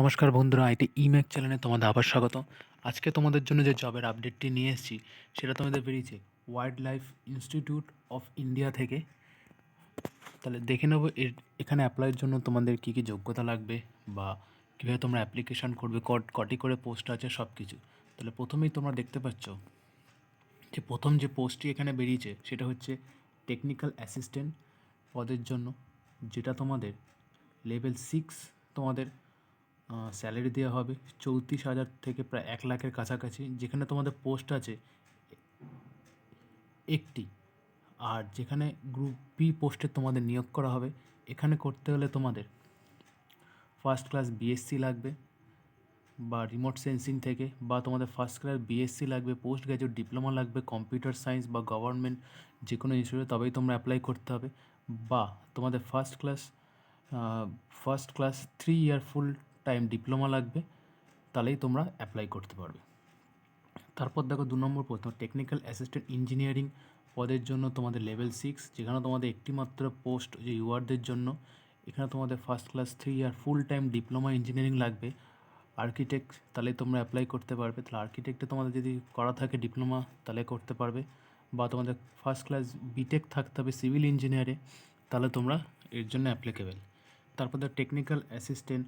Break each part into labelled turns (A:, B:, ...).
A: নমস্কার বন্ধুরা, আইটি ইম্যাক চ্যানেলে তোমাদের আবার স্বাগত। আজকে তোমাদের জন্য যে জবের আপডেটটি নিয়ে এসেছি, সেটা তোমাদের বেরিয়েছে wildlife institute of India থেকে। তাহলে দেখে নেব এর, এখানে অ্যাপ্লাইয়ের জন্য তোমাদের কী কী যোগ্যতা লাগবে বা কীভাবে তোমরা অ্যাপ্লিকেশান করবে, কটি করে পোস্ট আছে সব কিছু তাহলে প্রথমেই তোমরা দেখতে পাচ্ছ যে প্রথম যে পোস্টটি এখানে বেরিয়েছে, সেটা হচ্ছে টেকনিক্যাল অ্যাসিস্ট্যান্ট পদের জন্য, যেটা তোমাদের লেভেল সিক্স তোমাদের স্যালারি দেওয়া হবে চৌত্রিশ হাজার থেকে প্রায় এক লাখের কাছাকাছি, যেখানে তোমাদের পোস্ট আছে একটি। আর যেখানে গ্রুপ বি পোস্টে তোমাদের নিয়োগ করা হবে, এখানে করতে হলে তোমাদের ফার্স্ট ক্লাস বিএসসি লাগবে বা রিমোট সেন্সিং থেকে, বা তোমাদের ফার্স্ট ক্লাস বিএসসি লাগবে পোস্ট গ্র্যাজুয়েট ডিপ্লোমা লাগবে কম্পিউটার সায়েন্স বা গভর্নমেন্ট যে কোনো ইনস্টিটিউটে তবেই তোমরা অ্যাপ্লাই করতে হবে। বা তোমাদের first class first class three year full time diploma লাগবে, তাহলেই তোমরা অ্যাপ্লাই করতে পারবে। তারপর দেখো দু নম্বর প্রশ্ন টেকনিক্যাল অ্যাসিস্ট্যান্ট ইঞ্জিনিয়ারিং পদের জন্য তোমাদের লেভেল সিক্স যেখানে তোমাদের একটি মাত্র পোস্ট যে ইউয়ারদের জন্য, এখানে তোমাদের first class three year full time diploma engineering লাগবে। আর্কিটেক্ট তাহলে তোমরা অ্যাপ্লাই করতে পারবে। তাহলে আর্কিটেক্টে তোমাদের যদি করা থাকে ডিপ্লোমা তাহলে করতে পারবে। বা তোমাদের ফার্স্ট ক্লাস বিটেক থাকতে হবে সিভিল ইঞ্জিনিয়ারে তাহলে তোমরা এর জন্য অ্যাপ্লিকেবেল তারপর টেকনিক্যাল অ্যাসিস্ট্যান্ট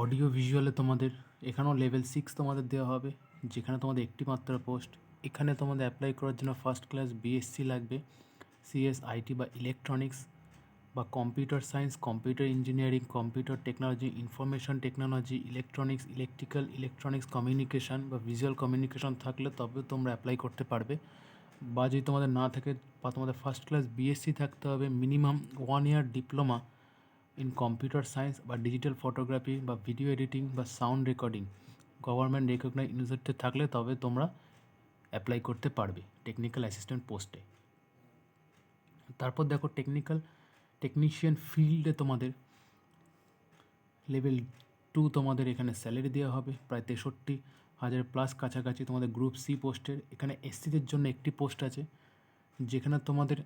A: অডিও ভিজুয়ালে তোমাদের, এখানেও লেভেল সিক্স তোমাদের দেওয়া হবে, যেখানে তোমাদের একটি মাত্র পোস্ট এখানে তোমাদের অ্যাপ্লাই করার জন্য ফার্স্ট ক্লাস বিএসসি লাগবে সিএস আইটি বা ইলেকট্রনিক্স বা computer science computer engineering computer technology information technology electronics electrical electronics communication বা ভিজুয়াল কমিউনিকেশন থাকলে তবে তোমরা অ্যাপ্লাই করতে পারবে। বা যদি তোমাদের না থাকে, বা তোমাদের ফার্স্ট ক্লাস বিএসসি থাকতে হবে minimum one year diploma in computer science বা ডিজিটাল ফটোগ্রাফি বা ভিডিও এডিটিং বা sound recording government recognise university থাকলে তবে তোমরা অ্যাপ্লাই করতে পারবে টেকনিক্যাল অ্যাসিস্ট্যান্ট পোস্টে তারপর দেখো টেকনিক্যাল টেকনিশিয়ান ফিল্ডে তোমাদের লেভেল টু তোমাদের এখানে স্যালারি দেওয়া হবে, প্রায় তেষট্টি হাজার প্লাস কাছাকাছি তোমাদের গ্রুপ সি পোস্টের এখানে এসসিদের জন্য একটি পোস্ট আছে, যেখানে তোমাদের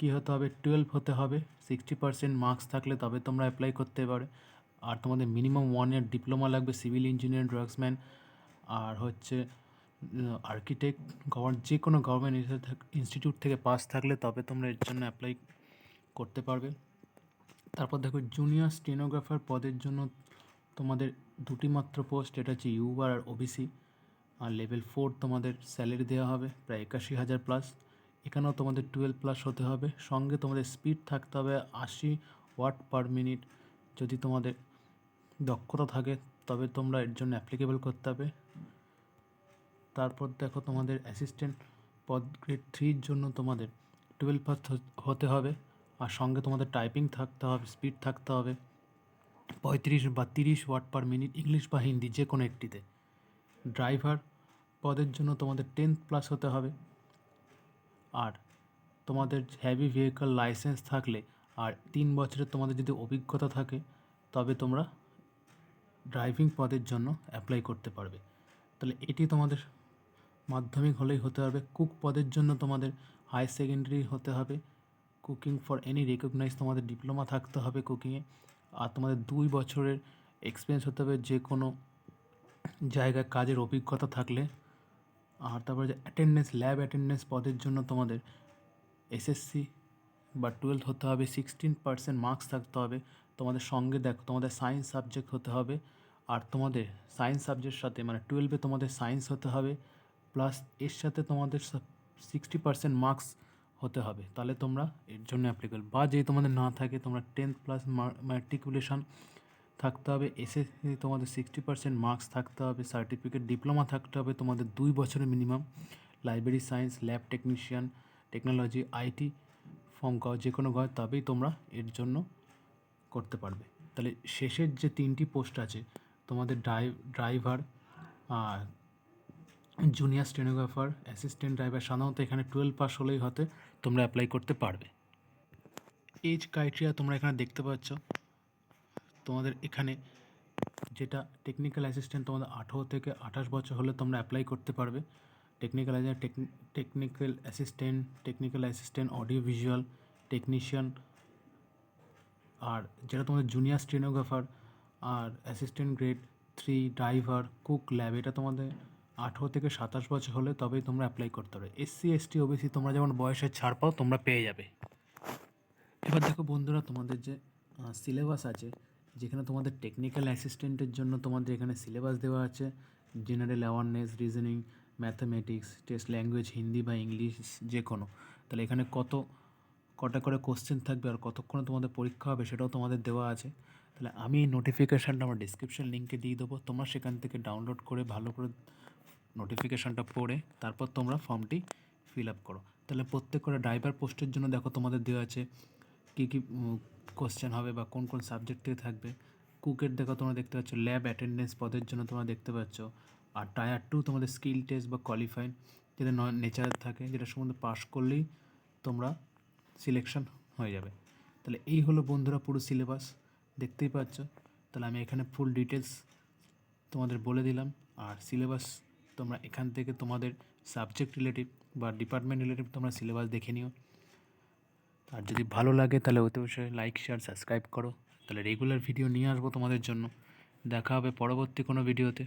A: কী হতে হবে? টুয়েলভ হতে হবে। সিক্সটি পার্সেন্ট মার্কস থাকলে তবে তোমরা অ্যাপ্লাই করতে পারে। আর তোমাদের মিনিমাম ওয়ান ইয়ার ডিপ্লোমা লাগবে সিভিল ইঞ্জিনিয়ার ড্রাগসম্যান আর হচ্ছে আর্কিটেক্ট যে কোনো গভর্নমেন্ট ইনস্টিটিউট থেকে পাস থাকলে তবে তোমরা এর জন্য অ্যাপ্লাই করতে পারবে। তারপর দেখো জুনিয়র স্টেনোগ্রাফার পদের জন্য তোমাদের দুটি মাত্র পোস্ট এটা হচ্ছে ইউবার আর ওবিসি আর লেভেল ফোর তোমাদের স্যালারি দেওয়া হবে, প্রায় একাশি হাজার প্লাস এখানেও তোমাদের টুয়েলভ প্লাস হতে হবে। সঙ্গে তোমাদের স্পিড থাকতে হবে আশি ওয়াট পার মিনিট যদি তোমাদের দক্ষতা থাকে, তবে তোমরা এর জন্য অ্যাপ্লিকেবল করতে হবে। তারপর দেখো তোমাদের অ্যাসিস্ট্যান্ট পদ গ্রেড থ্রির জন্য তোমাদের টুয়েলভ পাস হতে হবে। আর সঙ্গে তোমাদের টাইপিং থাকতে হবে স্পিড থাকতে হবে। পঁয়ত্রিশ বা তিরিশ ওয়াট পার মিনিট ইংলিশ বা হিন্দি যে কোনো একটিতে। ড্রাইভার পদের জন্য তোমাদের টেন্থ প্লাস হতে হবে। আর তোমাদের হ্যাভি ভেহিকল লাইসেন্স থাকলে আর তিন বছরের তোমাদের যদি অভিজ্ঞতা থাকে, তবে তোমরা ড্রাইভিং পদের জন্য অ্যাপ্লাই করতে পারবে। তাহলে এটি তোমাদের মাধ্যমিক হলেই হতে হবে। কুক পদের জন্য তোমাদের হাই সেকেন্ডারি হতে হবে। কুকিং ফর এনি রেকগনাইজ তোমাদের ডিপ্লোমা থাকতে হবে কুকিংয়ে আর তোমাদের দুই বছরের এক্সপিরিয়েন্স হতে হবে। যে কোনো জায়গায় কাজের অভিজ্ঞতা থাকলে আর তারপরে যে অ্যাটেন্ডেন্স ল্যাব অ্যাটেন্ডেন্স পদের জন্য তোমাদের এসএসসি বা টুয়েলভ হতে হবে সিক্সটিন পার্সেন্ট মার্কস থাকতে হবে, তোমাদের সঙ্গে দেখো, তোমাদের সায়েন্স সাবজেক্ট হতে হবে, আর তোমাদের সায়েন্স সাবজেক্ট সাথে মানে টুয়েলভে তোমাদের সায়েন্স হতে হবে প্লাস এর সাথে তোমাদের সিক্সটি পার্সেন্ট মার্কস হতে হবে, তাহলে তোমরা এর জন্য অ্যাপ্লিকেবল বা যদি তোমাদের না থাকে, তোমরা টেন্থ প্লাস ম্যাট্রিকুলেশন থাকতে হবে এসএসসি তোমাদের সিক্সটি পার্সেন্ট মার্কস থাকতে হবে সার্টিফিকেট ডিপ্লোমা থাকতে হবে তোমাদের দুই বছরের minimum library science lab technician technology IT form গ যে কোনো গয় তবেই তোমরা এর জন্য করতে পারবে। তাহলে শেষের যে তিনটি পোস্ট আছে, তোমাদের dry driver junior stenographer assistant driver সাধারণত এখানে টুয়েলভ পাস হলেই হতে তোমরা অ্যাপ্লাই করতে পারবে। এজ ক্রাইটেরিয়া তোমরা এখানে দেখতে পাচ্ছ। তোমাদের এখানে যেটা টেকনিক্যাল অ্যাসিস্ট্যান্ট তোমাদের আঠেরো থেকে আঠাশ বছর হলে তোমরা অ্যাপ্লাই করতে পারবে। Technical technical assistant technical assistant audio visual technician আর যেটা তোমাদের জুনিয়র স্টেনোগ্রাফার আর assistant grade three driver cook lab এটা তোমাদের আঠেরো থেকে সাতাশ বছর হলে তবেই তোমরা অ্যাপ্লাই করতে পারবে। এসসি এসটি ওবিসি তোমরা যেমন বয়সের ছাড় পাও, তোমরা পেয়ে যাবে। এবার দেখো বন্ধুরা, তোমাদের যে সিলেবাস আছে যেখানে তোমাদের টেকনিক্যাল অ্যাসিস্ট্যান্টের জন্য তোমাদের এখানে সিলেবাস দেওয়া আছে। General awareness reasoning mathematics test language Hindi বা ইংলিশ যে কোনো তাহলে এখানে কত, কটা করে কোশ্চেন থাকবে আর কতক্ষণে তোমাদের পরীক্ষা হবে সেটাও তোমাদের দেওয়া আছে। তাহলে আমি নোটিফিকেশানটা আমার ডিসক্রিপশন লিঙ্কে দিয়ে দেবো। তোমরা সেখান থেকে ডাউনলোড করে ভালো করে নোটিফিকেশানটা পড়ে তারপর তোমরা ফর্মটি ফিল আপ করো। তাহলে প্রত্যেক করে ড্রাইভার পোস্টের জন্য দেখো তোমাদের দেওয়া আছে কী কী কোশ্চেন হবে বা কোন কোন সাবজেক্ট থেকে থাকবে। কুকের দেখো তোমরা দেখতে পাচ্ছ ল্যাব অ্যাটেন্ডেন্স পদের জন্য তোমরা দেখতে পাচ্ছ, আর টায়ার টু তোমাদের স্কিল টেস্ট বা কোয়ালিফাইড যেটা নয় নেচারের থাকে, যেটা সম্বন্ধে পাস করলেই তোমরা সিলেকশন হয়ে যাবে। তাহলে এই হলো বন্ধুরা পুরো সিলেবাস দেখতেই পাচ্ছ। তাহলে আমি এখানে ফুল ডিটেলস তোমাদের বলে দিলাম, আর সিলেবাস তোমরা এখান থেকে তোমাদের সাবজেক্ট রিলেটিভ বা ডিপার্টমেন্ট রিলেটিভ তোমরা সিলেবাস দেখে নিও। আর যদি ভালো লাগে তাহলে অতি অবশ্যই লাইক শেয়ার সাবস্ক্রাইব করো। তাহলে রেগুলার ভিডিও নিয়ে আসব তোমাদের জন্য। দেখা হবে পরবর্তী কোনো ভিডিওতে